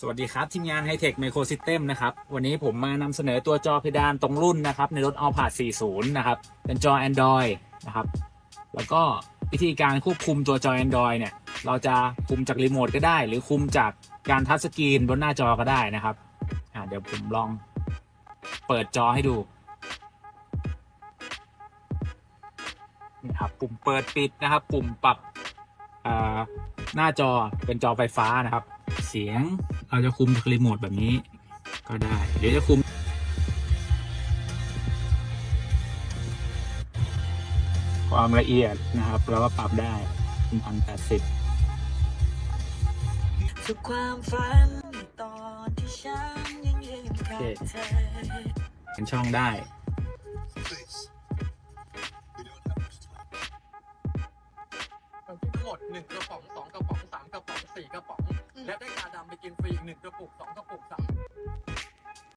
สวัสดีครับทีมงาน Hightech Micro System นะครับ วันนี้ผมมานำเสนอตัวจอเพดานตรงรุ่นนะครับ ในรถ a l p a 40 นะครับ เป็นจอ Android นะครับ แล้วก็วิธีการควบคุมตัวจอ Android เนี่ย เราจะคุมจากรีโมทก็ได้ หรือคุมจากการทัชสกรีนบนหน้าจอก็ได้นะครับเดี๋ยวผมลองเปิดจอให้ดูนี่ครับปุ่มเปิดปิดนะครับ ปุ่มปรับหน้าจอเป็นจอไฟฟ้านะครับ เสียง เราจะคุมจากรีโมทแบบนี้ก็ได้เดี๋ยวจะคุมความละเอียดนะครับ เราก็ปรับได้เป็นพันแปดสิบทุกความฝันตอนที่ฉันยังยืนกับเธอเป็นช่องได้ผมกินทั้งหมดหนึ่งกระป๋องสองกระป๋องสามกระป๋องสี่กระป๋อง และได้กาดำไปกินฟรีอีกหนึ่งกระปุกสองกระปุกสาม